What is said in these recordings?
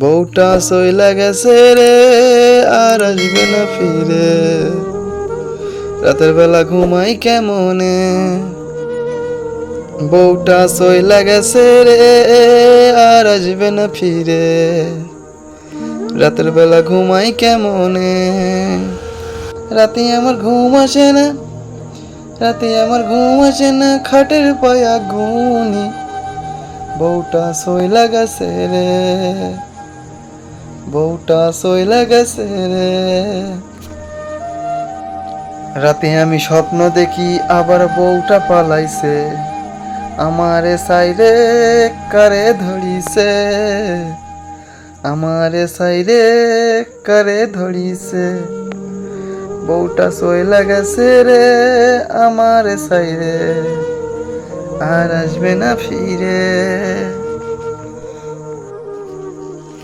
বউটা সইলা গেছে রে, আর আসবে না ফিরে। রাতের বেলা ঘুমাই কেমনে? বউটা সইলা গেছে রে, আর আসবে না ফিরে। রাতের বেলা ঘুমাই কেমনে? রাতে আমার ঘুম আসে না, রাতে আমার ঘুম আসে না, খাটের পায়া ঘুনি বউটা সইলা গেছে রে। বউটা সইলা গেছে রে। রাতে আমি স্বপ্ন দেখি আবার বউটা পালাইছে। আমারে সাইরে কারে ধরিছে? আমারে সাইরে কারে ধরিছে? বউটা সইলা গেছে রে আমারে সাইরে আর আসবে না ফিরে।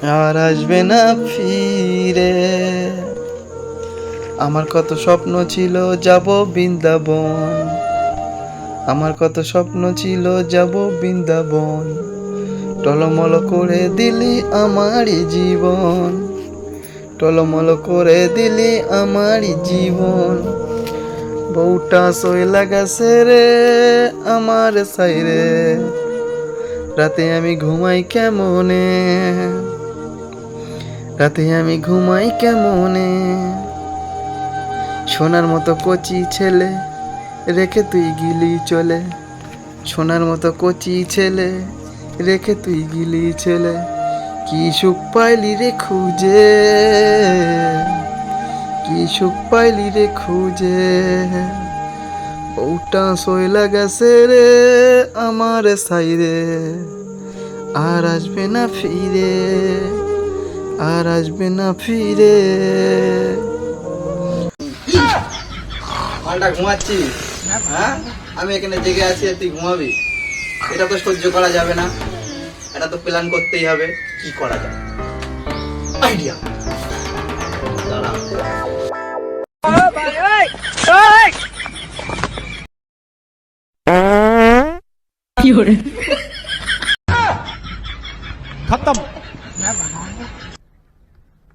আর আসবে না ফিরে। আমার কত স্বপ্ন ছিল, যাব বৃন্দাবন। আমার কত স্বপ্ন ছিল, যাব বৃন্দাবন। টলমল করে দিলি আমারই জীবন। টলমল করে দিলি আমারই জীবন। বউটা সইলা গেছে রে আমার সাইরে। রাতে আমি ঘুমাই কেমনে? রাতে আমি ঘুমাই কেমনে? সোনার মতো কচি ছেলে রেখে তুই গিলি চলে। সোনার মতো কচি ছেলে রেখে তুই গিলি ছেলে কি সুখ পাইলি রে খুঁজে? কি সুখ পাইলি রে খুঁজে? বউটা সইলা গেছে রে আমার সাইরে। আর আসবে না ফিরে। আর আসবে না ফিরে মালটা ঘুমাচ্ছি হ্যাঁ আমি এখানে জেগে আছি আর তুই ঘুমাবি এটা তো সহ্য করা যাবে না এটা তো প্ল্যান করতেই হবে কি করা যায় আইডিয়া खत्म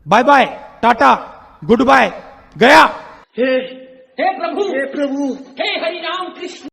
bye bye, tata, good bye, गया। हे हे प्रभु हे प्रभु, हे हरि राम कृष्ण।